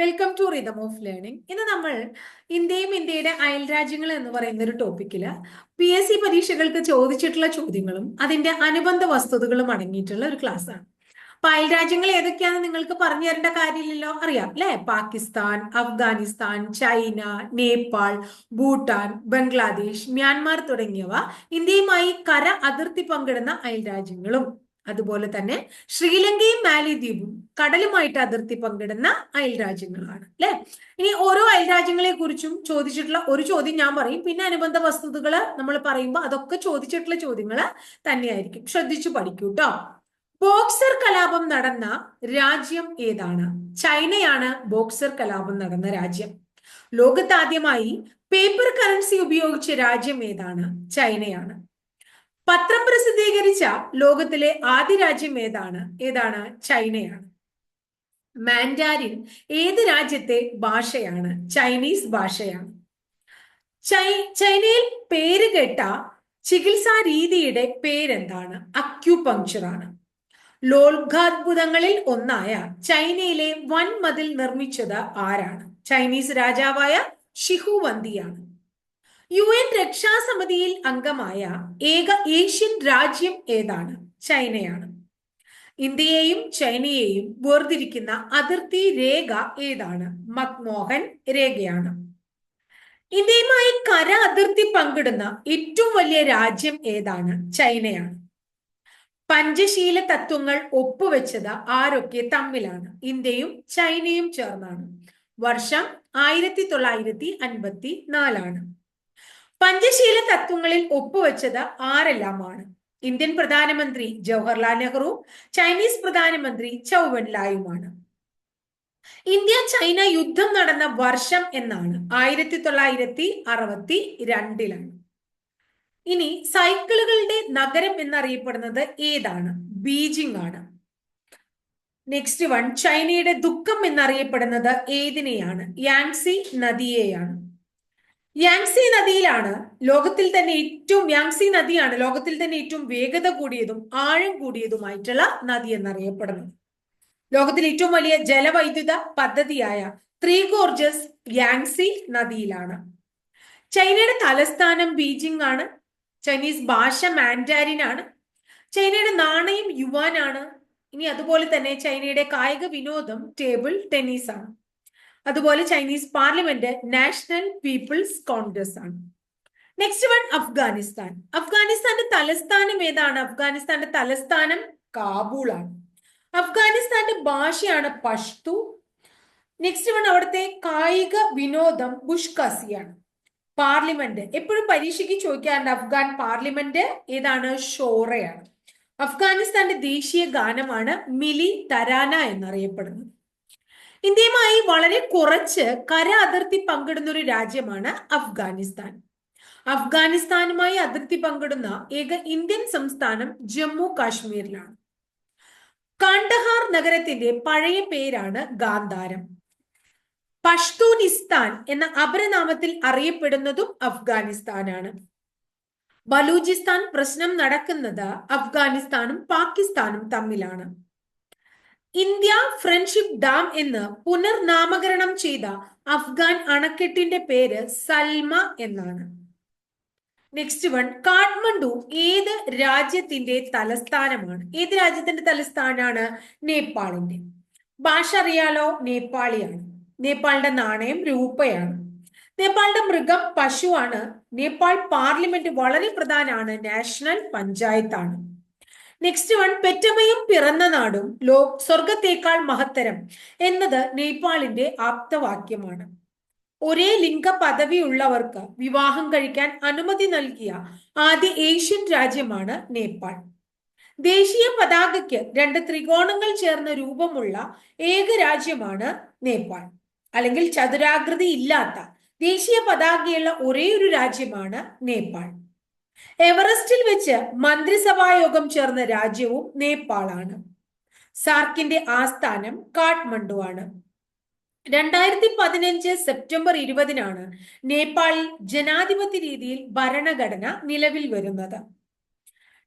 Welcome to rhythm of learning ഇന്ന് നമ്മൾ ഇന്ത്യയും ഇന്ത്യയുടെ അയൽ രാജ്യങ്ങൾ എന്ന് പറയുന്ന ഒരു ടോപ്പിക്കിൽ പി എസ് സി പരീക്ഷകൾക്ക് ചോദിച്ചിട്ടുള്ള ചോദ്യങ്ങളും അതിന്റെ അനുബന്ധ വസ്തുതകളും അടങ്ങിയിട്ടുള്ള ഒരു ക്ലാസ് ആണ്. അപ്പൊ അയൽ രാജ്യങ്ങൾ ഏതൊക്കെയാണെന്ന് നിങ്ങൾക്ക് പറഞ്ഞു തരേണ്ട കാര്യമില്ലല്ലോ? അറിയാം അല്ലെ പാകിസ്ഥാൻ അഫ്ഗാനിസ്ഥാൻ ചൈന നേപ്പാൾ ഭൂട്ടാൻ ബംഗ്ലാദേശ് മ്യാൻമാർ തുടങ്ങിയവ ഇന്ത്യയുമായി കര അതിർത്തി പങ്കിടുന്ന അയൽ രാജ്യങ്ങളും. അതുപോലെ തന്നെ ശ്രീലങ്കയും മാലിദ്വീപും കടലുമായിട്ട് അതിർത്തി പങ്കിടുന്ന അയൽ രാജ്യങ്ങളാണ് അല്ലെ? ഇനി ഓരോ അയൽ രാജ്യങ്ങളെ കുറിച്ചും ചോദിച്ചിട്ടുള്ള ഒരു ചോദ്യം ഞാൻ പറയും. പിന്നെ അനുബന്ധ വസ്തുതകൾ നമ്മൾ പറയുമ്പോൾ അതൊക്കെ ചോദിച്ചിട്ടുള്ള ചോദ്യങ്ങൾ തന്നെയായിരിക്കും. ശ്രദ്ധിച്ചു പഠിക്കൂ കേട്ടോ ബോക്സർ കലാപം നടന്ന രാജ്യം ഏതാണ്? ചൈനയാണ് ബോക്സർ കലാപം നടന്ന രാജ്യം. ലോകത്താദ്യമായി പേപ്പർ കറൻസി ഉപയോഗിച്ച രാജ്യം ഏതാണ്? ചൈനയാണ്. പത്രം പ്രസിദ്ധീകരിച്ച ലോകത്തിലെ ആദ്യ രാജ്യം ഏതാണ്? ഏതാണ്? ചൈനയാണ്. മാൻഡാരിൻ ഏത് രാജ്യത്തെ ഭാഷയാണ്? ചൈനീസ് ഭാഷയാണ്. ചൈ ചൈനയിൽ പേര് കേട്ട ചികിത്സാ രീതിയുടെ പേരെന്താണ്? അക്യുപങ്ക്ചർ ആണ് ലോൽഘാത്ഭുതങ്ങളിൽ ഒന്നായ ചൈനയിലെ വൻമതിൽ നിർമ്മിച്ചത് ആരാണ്? ചൈനീസ് രാജാവായ ഷിഹുവന്തിയാണ് യു എൻ രക്ഷാസമിതിയിൽ അംഗമായ ഏക ഏഷ്യൻ രാജ്യം ഏതാണ്? ചൈനയാണ്. ഇന്ത്യയെയും ചൈനയെയും വേർതിരിക്കുന്ന അതിർത്തി രേഖ ഏതാണ്? മക്മോഹൻ രേഖയാണ്. ഇന്ത്യയുമായി കര അതിർത്തി പങ്കിടുന്ന ഏറ്റവും വലിയ രാജ്യം ഏതാണ്? ചൈനയാണ്. പഞ്ചശീല തത്വങ്ങൾ ഒപ്പുവെച്ചത് ആരൊക്കെ? തമ്മിലാണ്. ഇന്ത്യയും ചൈനയും ചേർന്നാണ്. വർഷം ആയിരത്തി തൊള്ളായിരത്തി അൻപത്തി നാലാണ്. പഞ്ചശീല തത്വങ്ങളിൽ ഒപ്പുവെച്ചത് ആരെല്ലാമാണ്? ഇന്ത്യൻ പ്രധാനമന്ത്രി ജവഹർലാൽ നെഹ്റു ചൈനീസ് പ്രധാനമന്ത്രി ചൗവൻ ലായുമാണ് ഇന്ത്യ ചൈന യുദ്ധം നടന്ന വർഷം എന്നാണ്. ആയിരത്തി തൊള്ളായിരത്തി അറുപത്തി രണ്ടിലാണ് ഇനി സൈക്കിളുകളുടെ നഗരം എന്നറിയപ്പെടുന്നത് ഏതാണ്? ബീജിംഗ് ആണ് നെക്സ്റ്റ് വൺ ചൈനയുടെ ദുഃഖം എന്നറിയപ്പെടുന്നത് ഏതിനെയാണ്? യാങ്സി നദിയെയാണ്. യാങ്സി നദിയിലാണ് ലോകത്തിൽ തന്നെ ഏറ്റവും യാങ്സി നദിയാണ് ലോകത്തിൽ തന്നെ ഏറ്റവും വേഗത കൂടിയതും ആഴം കൂടിയതുമായിട്ടുള്ള നദി എന്നറിയപ്പെടുന്നത്. ലോകത്തിലെ ഏറ്റവും വലിയ ജലവൈദ്യുത പദ്ധതിയായ ത്രീ ഗോർജസ് യാങ്സി നദിയിലാണ്. ചൈനയുടെ തലസ്ഥാനം ബീജിംഗ് ആണ് ചൈനീസ് ഭാഷ മാൻഡാരിൻ ആണ് ചൈനയുടെ നാണയം യുവാൻ ആണ് ഇനി അതുപോലെ തന്നെ ചൈനയുടെ കായിക വിനോദം ടേബിൾ ടെന്നീസ് ആണ് അതുപോലെ Chinese parliament national people's congress ആണ്. നെക്സ്റ്റ് വൺ അഫ്ഗാനിസ്ഥാൻ അഫ്ഗാനിസ്ഥാന്റെ തലസ്ഥാനം ഏതാണ്? അഫ്ഗാനിസ്ഥാന്റെ തലസ്ഥാനം കാബൂൾ ആണ്. അഫ്ഗാനിസ്ഥാന്റെ ഭാഷയാണ് പഷ്തു നെക്സ്റ്റ് വൺ അവിടുത്തെ കായിക വിനോദം ബുഷ്കസിയാണ് പാർലമെന്റ് എപ്പോഴും പരീക്ഷയ്ക്ക് ചോദിക്കാറുണ്ട് അഫ്ഗാൻ പാർലമെന്റ് ഏതാണ്? ഷോറയാണ് അഫ്ഗാനിസ്ഥാന്റെ ദേശീയ ഗാനമാണ് മിലി തരാന എന്നറിയപ്പെടുന്നത്. ഇന്ത്യയുമായി വളരെ കുറച്ച് കര അതിർത്തി പങ്കിടുന്ന ഒരു രാജ്യമാണ് അഫ്ഗാനിസ്ഥാൻ. അഫ്ഗാനിസ്ഥാനുമായി അതിർത്തി പങ്കിടുന്ന ഏക ഇന്ത്യൻ സംസ്ഥാനം ജമ്മു കാശ്മീരിലാണ്. കാണ്ടഹാർ നഗരത്തിന്റെ പഴയ പേരാണ് ഗാന്ധാരം. പഷ്തൂനിസ്ഥാൻ എന്ന അപരനാമത്തിൽ അറിയപ്പെടുന്നതും അഫ്ഗാനിസ്ഥാനാണ്. ബലൂചിസ്ഥാൻ പ്രശ്നം നടക്കുന്നത് അഫ്ഗാനിസ്ഥാനും പാകിസ്ഥാനും തമ്മിലാണ്. ഇന്ത്യ ഫ്രണ്ട്ഷിപ്പ് ഡാം എന്ന് പുനർനാമകരണം ചെയ്ത അഫ്ഗാൻ അണക്കെട്ടിന്റെ പേര് സൽമ എന്നാണ്. നെക്സ്റ്റ് വൺ കാഠ്മണ്ഡു ഏത് രാജ്യത്തിന്റെ തലസ്ഥാനമാണ്? ഏത് രാജ്യത്തിന്റെ തലസ്ഥാനാണ് നേപ്പാളിന്റെ? ഭാഷ അറിയാലോ നേപ്പാളിയാണ്. നേപ്പാളിന്റെ നാണയം രൂപയാണ്. നേപ്പാളിന്റെ മൃഗം പശുവാണ്. നേപ്പാൾ പാർലമെന്റ് വളരെ പ്രധാനമാണ് നാഷണൽ പഞ്ചായത്താണ്. നെക്സ്റ്റ് വൺ പെറ്റമയും പിറന്ന നാടും ലോ സ്വർഗത്തേക്കാൾ മഹത്തരം എന്നത് നേപ്പാളിന്റെ ആപ്തവാക്യമാണ്. ഒരേ ലിംഗ പദവി ഉള്ളവർക്ക് വിവാഹം കഴിക്കാൻ അനുമതി നൽകിയ ആദ്യ ഏഷ്യൻ രാജ്യമാണ് നേപ്പാൾ. ദേശീയ പതാകയ്ക്ക് രണ്ട് ത്രികോണങ്ങൾ ചേർന്ന രൂപമുള്ള ഏക രാജ്യമാണ് നേപ്പാൾ. അല്ലെങ്കിൽ ചതുരാകൃതി ഇല്ലാത്ത ദേശീയ പതാകയുള്ള ഒരേ ഒരു രാജ്യമാണ് നേപ്പാൾ. എവറസ്റ്റിൽ വെച്ച് മന്ത്രിസഭാ യോഗം ചേർന്ന രാജ്യവും നേപ്പാളാണ്. സാർക്കിന്റെ ആസ്ഥാനം കാഠ്മണ്ഡു ആണ് രണ്ടായിരത്തി പതിനഞ്ച് സെപ്റ്റംബർ ഇരുപതിനാണ് നേപ്പാളിൽ ജനാധിപത്യ രീതിയിൽ ഭരണഘടന നിലവിൽ വരുന്നത്.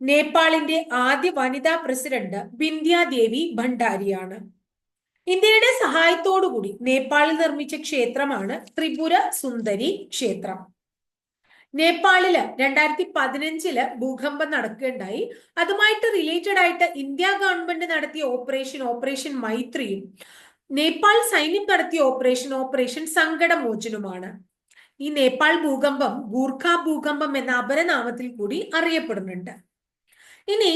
നേപ്പാളിന്റെ ആദ്യ വനിതാ പ്രസിഡന്റ് ബിന്ദ്യാദേവി ഭണ്ഡാരിയാണ്. ഇന്ത്യയുടെ സഹായത്തോടുകൂടി നേപ്പാളിൽ നിർമ്മിച്ച ക്ഷേത്രമാണ് ത്രിപുര സുന്ദരി ക്ഷേത്രം. നേപ്പാളിൽ രണ്ടായിരത്തി പതിനഞ്ചിൽ ഭൂകമ്പം നടക്കുകയുണ്ടായി. അതുമായിട്ട് റിലേറ്റഡ് ആയിട്ട് ഇന്ത്യ ഗവൺമെന്റ് നടത്തിയ ഓപ്പറേഷൻ ഓപ്പറേഷൻ മൈത്രിയും നേപ്പാൾ സൈന്യം നടത്തിയ ഓപ്പറേഷൻ ഓപ്പറേഷൻ സങ്കടമോചനുമാണ് ഈ നേപ്പാൾ ഭൂകമ്പം ഗൂർഖ ഭൂകമ്പം എന്ന അപരനാമത്തിൽ കൂടി അറിയപ്പെടുന്നുണ്ട്. ഇനി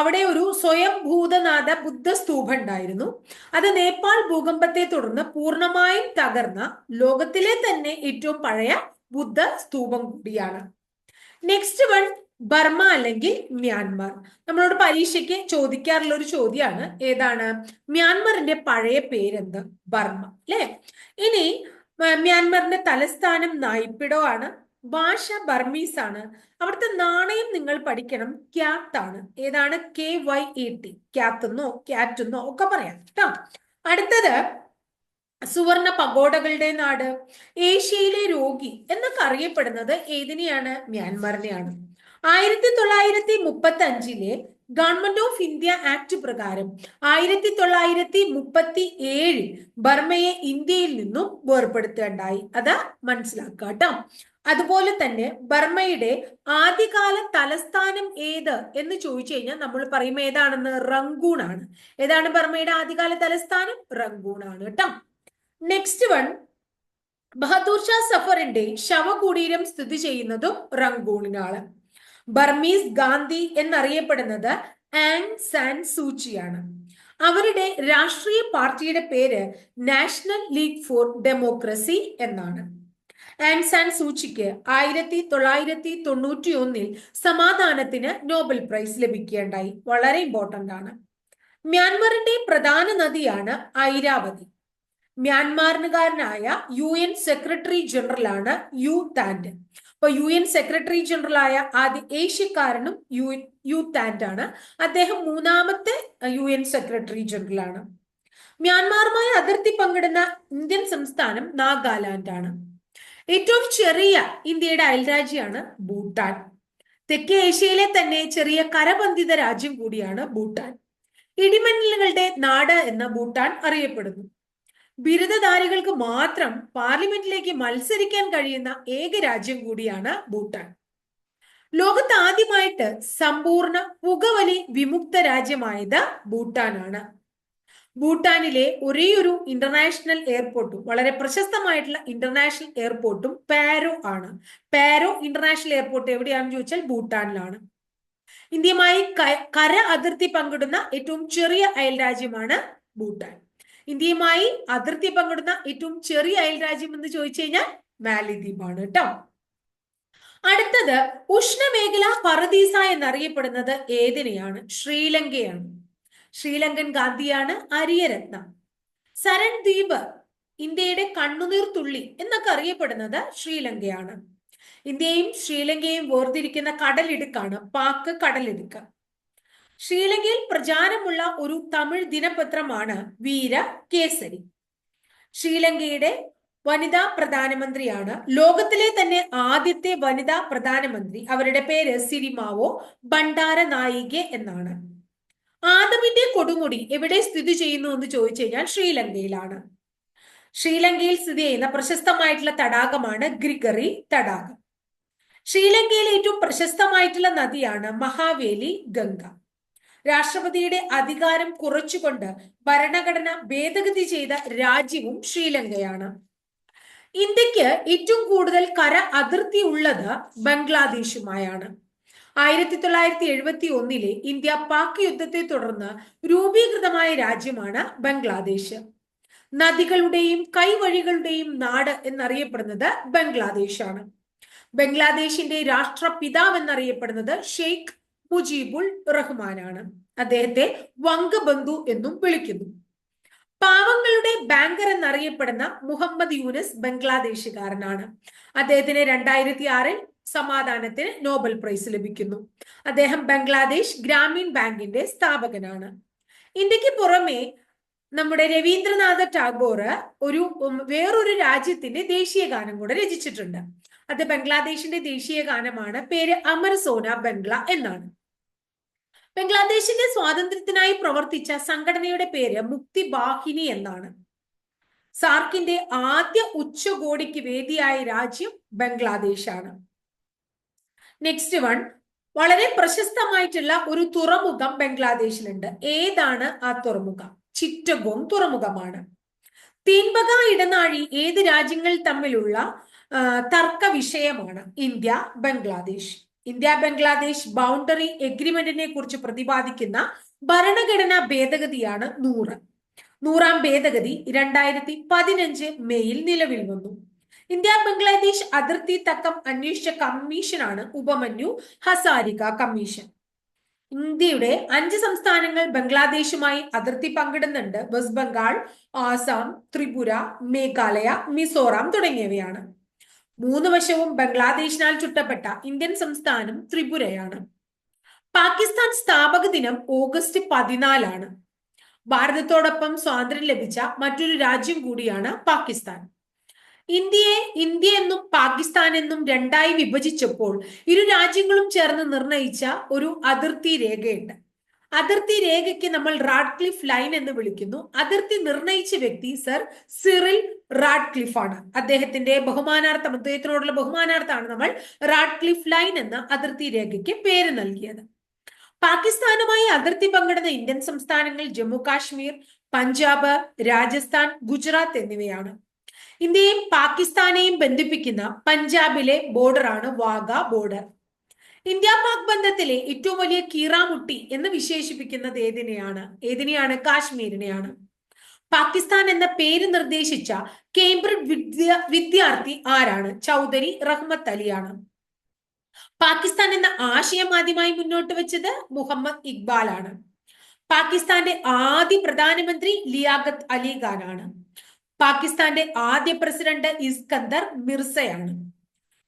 അവിടെ ഒരു സ്വയം ഭൂതനാഥ ബുദ്ധ ഉണ്ടായിരുന്നു. അത് നേപ്പാൾ ഭൂകമ്പത്തെ തുടർന്ന് പൂർണമായും തകർന്ന ലോകത്തിലെ തന്നെ ഏറ്റവും പഴയ ബുദ്ധ സ്തൂപം കൂടിയാണ്. നെക്സ്റ്റ് വൺ ബർമ അല്ലെങ്കിൽ മ്യാൻമാർ. നമ്മളോട് പരീക്ഷയ്ക്ക് ചോദിക്കാറുള്ള ഒരു ചോദ്യമാണ്. ഏതാണ്? മ്യാൻമറിന്റെ പഴയ പേരെന്ത്? ബർമ അല്ലെ ഇനി മ്യാൻമറിന്റെ തലസ്ഥാനം നായ്പിടോ ആണ്. ഭാഷ ബർമീസ് ആണ്. അവിടുത്തെ നാണയം നിങ്ങൾ പഠിക്കണം. ക്യാത്ത് ആണ്. ഏതാണ്? K Y E T. Kyat എന്നോ ക്യാറ്റ് എന്നോ ഒക്കെ പറയാം. കേട്ടോ. അടുത്തത് സുവർണ പഗോഡകളുടെ നാട് ഏഷ്യയിലെ രോഗി എന്നൊക്കെ അറിയപ്പെടുന്നത് ഏതിനെയാണ്? മ്യാൻമറിനെയാണ്. ആയിരത്തി തൊള്ളായിരത്തി മുപ്പത്തി അഞ്ചിലെ ഗവൺമെന്റ് ഓഫ് ഇന്ത്യ ആക്ട് പ്രകാരം ആയിരത്തി തൊള്ളായിരത്തി മുപ്പത്തി ഏഴിൽ ബർമയെ ഇന്ത്യയിൽ നിന്നും വേർപ്പെടുത്തേണ്ടായി അത് മനസ്സിലാക്കുക കേട്ടോ. അതുപോലെ തന്നെ ബർമയുടെ ആദ്യകാല തലസ്ഥാനം ഏത് എന്ന് ചോദിച്ചു കഴിഞ്ഞാൽ നമ്മൾ പറയും ഏതാണെന്ന്? റംഗൂൺ ആണ്. ഏതാണ് ബർമയുടെ ആദ്യകാല തലസ്ഥാനം? റംഗൂൺ ആണ് കേട്ടോ. നെക്സ്റ്റ് വൺ ബഹദൂർ ഷാ സഫറിന്റെ ശവകുടീരം സ്ഥിതി ചെയ്യുന്നതും റംഗൂണിനാണ്. ബർമീസ് ഗാന്ധി എന്നറിയപ്പെടുന്നത് ആങ് സാൻ സൂച്ചിയാണ് അവരുടെ രാഷ്ട്രീയ പാർട്ടിയുടെ പേര് നാഷണൽ ലീഗ് ഫോർ ഡെമോക്രസി എന്നാണ്. ആങ് സാൻ സൂച്ചിക്ക് ആയിരത്തി തൊള്ളായിരത്തി തൊണ്ണൂറ്റി ഒന്നിൽ സമാധാനത്തിന് നോബൽ പ്രൈസ് ലഭിക്കുകയുണ്ടായി വളരെ ഇമ്പോർട്ടന്റ് ആണ്. മ്യാൻമറിന്റെ പ്രധാന നദിയാണ് ഐരാവതി. മ്യാൻമാറിനുകാരനായ യു എൻ സെക്രട്ടറി ജനറലാണ് യു താൻഡ് അപ്പൊ യു എൻ സെക്രട്ടറി ജനറൽ ആയ ആദ്യ ഏഷ്യക്കാരനും യു യു താൻഡ് ആണ് അദ്ദേഹം മൂന്നാമത്തെ യു എൻ സെക്രട്ടറി ജനറൽ ആണ് മ്യാൻമാറുമായി അതിർത്തി പങ്കിടുന്ന ഇന്ത്യൻ സംസ്ഥാനം നാഗാലാൻഡ് ആണ് ഏറ്റവും ചെറിയ ഇന്ത്യയുടെ അയൽരാജ്യമാണ് ഭൂട്ടാൻ. തെക്കേ ഏഷ്യയിലെ തന്നെ ചെറിയ കരബന്ധിത രാജ്യം കൂടിയാണ് ഭൂട്ടാൻ. ഇടിമിന്നലുകളുടെ നാട് എന്ന ഭൂട്ടാൻ അറിയപ്പെടുന്നു. ബിരുദധാരികൾക്ക് മാത്രം പാർലമെന്റിലേക്ക് മത്സരിക്കാൻ കഴിയുന്ന ഏക രാജ്യം കൂടിയാണ് ഭൂട്ടാൻ. ലോകത്ത് ആദ്യമായിട്ട് സമ്പൂർണ പുകവലി വിമുക്ത രാജ്യമായത് ഭൂട്ടാനാണ്. ഭൂട്ടാനിലെ ഒരേയൊരു ഇന്റർനാഷണൽ എയർപോർട്ടും വളരെ പ്രശസ്തമായിട്ടുള്ള ഇന്റർനാഷണൽ എയർപോർട്ടും പാരോ ആണ്. പാരോ ഇന്റർനാഷണൽ എയർപോർട്ട് എവിടെയാണെന്ന് ചോദിച്ചാൽ ഭൂട്ടാനിലാണ്. ഇന്ത്യയുമായി കര അതിർത്തി പങ്കിടുന്ന ഏറ്റവും ചെറിയ അയൽ രാജ്യമാണ് ഭൂട്ടാൻ. ഇന്ത്യയുമായി അതിർത്തി പങ്കിടുന്ന ഏറ്റവും ചെറിയ അയൽ രാജ്യം എന്ന് ചോദിച്ചു കഴിഞ്ഞാൽ മാലിദ്വീപാണ് കേട്ടോ അടുത്തത് ഉഷ്ണമേഖല പറദീസ എന്നറിയപ്പെടുന്നത് ഏതിനെയാണ്? ശ്രീലങ്കയാണ്. ശ്രീലങ്കൻ ഗാന്ധിയാണ് അരിയരത്ന. സരൺ ദ്വീപ് ഇന്ത്യയുടെ കണ്ണുനീർ തുള്ളി എന്നൊക്കെ അറിയപ്പെടുന്നത് ശ്രീലങ്കയാണ്. ഇന്ത്യയും ശ്രീലങ്കയും വേർതിരിക്കുന്ന കടലിടുക്കാണ് പാക്ക് കടലിടുക്ക്. ശ്രീലങ്കയിൽ പ്രചാരമുള്ള ഒരു തമിഴ് ദിനപത്രമാണ് വീര കേസരി. ശ്രീലങ്കയുടെ വനിതാ പ്രധാനമന്ത്രിയാണ്. ലോകത്തിലെ തന്നെ ആദ്യത്തെ വനിതാ പ്രധാനമന്ത്രി. അവരുടെ പേര് സിരിമാവോ ഭണ്ഡാര നായികെ എന്നാണ്. ആദമിന്റെ കൊടുമുടി എവിടെ സ്ഥിതി ചെയ്യുന്നു എന്ന് ചോദിച്ചു കഴിഞ്ഞാൽ ശ്രീലങ്കയിലാണ്. ശ്രീലങ്കയിൽ സ്ഥിതി ചെയ്യുന്ന പ്രശസ്തമായിട്ടുള്ള തടാകമാണ് ഗ്രിഗറി തടാകം. ശ്രീലങ്കയിലെ ഏറ്റവും പ്രശസ്തമായിട്ടുള്ള നദിയാണ് മഹാവേലി ഗംഗ. രാഷ്ട്രപതിയുടെ അധികാരം കുറച്ചുകൊണ്ട് ഭരണഘടന ഭേദഗതി ചെയ്ത രാജ്യവും ശ്രീലങ്കയാണ്. ഇന്ത്യയ്ക്ക് ഏറ്റവും കൂടുതൽ കര അതിർത്തി ഉള്ളത് ബംഗ്ലാദേശുമായാണ്. ആയിരത്തി തൊള്ളായിരത്തി എഴുപത്തി ഒന്നിലെ ഇന്ത്യ പാക് യുദ്ധത്തെ തുടർന്ന് രൂപീകൃതമായ രാജ്യമാണ് ബംഗ്ലാദേശ്. നദികളുടെയും കൈവഴികളുടെയും നാട് എന്നറിയപ്പെടുന്നത് ബംഗ്ലാദേശാണ്. ബംഗ്ലാദേശിന്റെ രാഷ്ട്രപിതാവ് എന്നറിയപ്പെടുന്നത് ഷെയ്ഖ് മുജീബുൾ റഹ്മാനാണ്. അദ്ദേഹത്തെ വംഗബന്ധു എന്നും വിളിക്കുന്നു. പാവങ്ങളുടെ ബാങ്കർ എന്നറിയപ്പെടുന്ന മുഹമ്മദ് യൂനസ് ബംഗ്ലാദേശുകാരനാണ്. അദ്ദേഹത്തിന് രണ്ടായിരത്തി ആറിൽ സമാധാനത്തിന് നോബൽ പ്രൈസ് ലഭിക്കുന്നു. അദ്ദേഹം ബംഗ്ലാദേശ് ഗ്രാമീൺ ബാങ്കിന്റെ സ്ഥാപകനാണ്. ഇന്ത്യയ്ക്ക് പുറമെ നമ്മുടെ രവീന്ദ്രനാഥ ടാഗോർ ഒരു വേറൊരു രാജ്യത്തിന്റെ ദേശീയ ഗാനം കൂടെ രചിച്ചിട്ടുണ്ട്. അത് ബംഗ്ലാദേശിന്റെ ദേശീയ ഗാനമാണ്. പേര് അമർ സോന ബംഗ്ല എന്നാണ്. ബംഗ്ലാദേശിന്റെ സ്വാതന്ത്ര്യത്തിനായി പ്രവർത്തിച്ച സംഘടനയുടെ പേര് മുക്തി ബാഹിനി എന്നാണ്. സാർക്കിന്റെ ആദ്യ ഉച്ചകോടിക്ക് വേദിയായ രാജ്യം ബംഗ്ലാദേശാണ്. നെക്സ്റ്റ് വൺ വളരെ പ്രശസ്തമായിട്ടുള്ള ഒരു തുറമുഖം ബംഗ്ലാദേശിലുണ്ട്. ഏതാണ് ആ തുറമുഖം? ചിറ്റഗോങ് തുറമുഖമാണ്. തീൻബക ഇടനാഴി ഏത് രാജ്യങ്ങൾ തമ്മിലുള്ള തർക്ക വിഷയമാണ് India Bangladesh. India Bangladesh boundary എഗ്രിമെന്റിനെ കുറിച്ച് പ്രതിപാദിക്കുന്ന ഭരണഘടനാ ഭേദഗതിയാണ് നൂറ്. നൂറാം ഭേദഗതി രണ്ടായിരത്തി പതിനഞ്ച് മെയ്യിൽ നിലവിൽ വന്നു. ഇന്ത്യ ബംഗ്ലാദേശ് അതിർത്തി തക്കം അന്വേഷിച്ച കമ്മീഷനാണ് ഉപമന്യു ഹസാരിക കമ്മീഷൻ ഇന്ത്യയുടെ അഞ്ച് സംസ്ഥാനങ്ങൾ ബംഗ്ലാദേശുമായി അതിർത്തി പങ്കിടുന്നുണ്ട്. വെസ്റ്റ് ബംഗാൾ ആസാം ത്രിപുര മേഘാലയ മിസോറാം തുടങ്ങിയവയാണ്. മൂന്ന് വശവും ബംഗ്ലാദേശിനാൽ ചുറ്റപ്പെട്ട ഇന്ത്യൻ സംസ്ഥാനം ത്രിപുരയാണ്. പാകിസ്ഥാൻ സ്ഥാപക ദിനം ഓഗസ്റ്റ് പതിനാലാണ്. ഭാരതത്തോടൊപ്പം സ്വാതന്ത്ര്യം ലഭിച്ച മറ്റൊരു രാജ്യം കൂടിയാണ് പാകിസ്ഥാൻ. ഇന്ത്യയെ ഇന്ത്യ എന്നും പാകിസ്ഥാൻ എന്നും രണ്ടായി വിഭജിച്ചപ്പോൾ ഇരു രാജ്യങ്ങളും ചേർന്ന് നിർണയിച്ച ഒരു അതിർത്തി രേഖയുണ്ട്. അതിർത്തി രേഖയ്ക്ക് നമ്മൾ റാഡ്ക്ലിഫ് ലൈൻ എന്ന് വിളിക്കുന്നു. അതിർത്തി നിർണയിച്ച വ്യക്തി സർ സിറിൽ റാഡ്ക്ലിഫ് ആണ്. അദ്ദേഹത്തിന്റെ ബഹുമാനാർത്ഥം അദ്ദേഹത്തിനോടുള്ള ബഹുമാനാർത്ഥമാണ് നമ്മൾ റാഡ്ക്ലിഫ് ലൈൻ എന്ന അതിർത്തി രേഖയ്ക്ക് പേര് നൽകിയത്. പാകിസ്ഥാനുമായി അതിർത്തി പങ്കിടുന്ന ഇന്ത്യൻ സംസ്ഥാനങ്ങൾ ജമ്മു കാശ്മീർ പഞ്ചാബ് രാജസ്ഥാൻ ഗുജറാത്ത് എന്നിവയാണ്. ഇന്ത്യയും പാകിസ്ഥാനെയും ബന്ധിപ്പിക്കുന്ന പഞ്ചാബിലെ ബോർഡറാണ് വാഗ ബോർഡർ ഇന്ത്യ പാക് ബന്ധത്തിലെ ഏറ്റവും വലിയ കീറാമുട്ടി എന്ന് വിശേഷിപ്പിക്കുന്നത് ഏതിനെയാണ്? ഏതിനെയാണ്? കാശ്മീരിനെയാണ്. പാകിസ്ഥാൻ എന്ന പേര് നിർദ്ദേശിച്ച കേംബ്രിഡ്ജ് വിദ്യ വിദ്യാർത്ഥി ആരാണ്? ചൗധരി റഹ്മത്ത് അലിയാണ്. പാകിസ്ഥാൻ എന്ന ആശയം ആദ്യമായി മുന്നോട്ട് വെച്ചത് മുഹമ്മദ് ഇക്ബാൽ ആണ് പാകിസ്ഥാന്റെ ആദ്യ പ്രധാനമന്ത്രി ലിയാഖത്ത് അലി ഖാൻ ആണ് പാകിസ്ഥാന്റെ ആദ്യ പ്രസിഡന്റ് ഇസ്കന്ദർ മിർസയാണ്.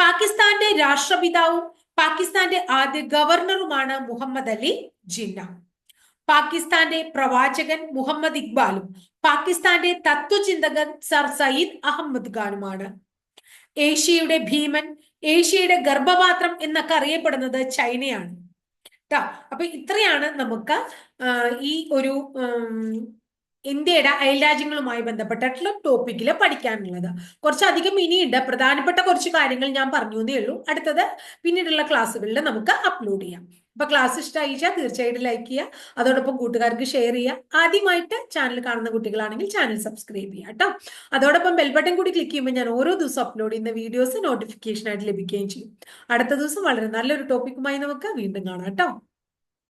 പാകിസ്ഥാന്റെ രാഷ്ട്രപിതാവും പാകിസ്ഥാന്റെ ആദ്യ ഗവർണറുമാണ് മുഹമ്മദ് അലി ജിന്ന. പാകിസ്ഥാന്റെ പ്രവാചകൻ മുഹമ്മദ് ഇക്ബാലും പാകിസ്ഥാന്റെ തത്വചിന്തകൻ സർ സയ്യിദ് അഹമ്മദ് ഖാനുമാണ്. ഏഷ്യയുടെ ഭീമൻ ഏഷ്യയുടെ ഗർഭപാത്രം എന്നൊക്കെ അറിയപ്പെടുന്നത് ചൈനയാണ്. അപ്പൊ ഇത്രയാണ് നമുക്ക് ഈ ഒരു ഇന്ത്യയുടെ അയൽരാജ്യങ്ങളുമായി ബന്ധപ്പെട്ടിട്ടുള്ള ടോപ്പിക്കിൽ പഠിക്കാനുള്ളത്. കുറച്ചധികം ഇനിയുണ്ട്. പ്രധാനപ്പെട്ട കുറച്ച് കാര്യങ്ങൾ ഞാൻ പറഞ്ഞു എന്നേ ഉള്ളൂ. അടുത്തത് പിന്നീടുള്ള ക്ലാസ്സുകളിൽ നമുക്ക് അപ്ലോഡ് ചെയ്യാം. അപ്പൊ ക്ലാസ് ഇഷ്ടമായിച്ചാൽ തീർച്ചയായിട്ടും ലൈക്ക് ചെയ്യുക. അതോടൊപ്പം കൂട്ടുകാർക്ക് ഷെയർ ചെയ്യുക. ആദ്യമായിട്ട് ചാനൽ കാണുന്ന കുട്ടികളാണെങ്കിൽ ചാനൽ സബ്സ്ക്രൈബ് ചെയ്യുക കേട്ടോ. അതോടൊപ്പം ബെൽ ബട്ടൺ കൂടി ക്ലിക്ക് ചെയ്യുമ്പോൾ ഞാൻ ഓരോ ദിവസം അപ്ലോഡ് ചെയ്യുന്ന വീഡിയോസ് നോട്ടിഫിക്കേഷൻ ആയിട്ട് ലഭിക്കുകയും ചെയ്യും. അടുത്ത ദിവസം വളരെ നല്ലൊരു ടോപ്പിക്കുമായി നമുക്ക് വീണ്ടും കാണാം കേട്ടോ.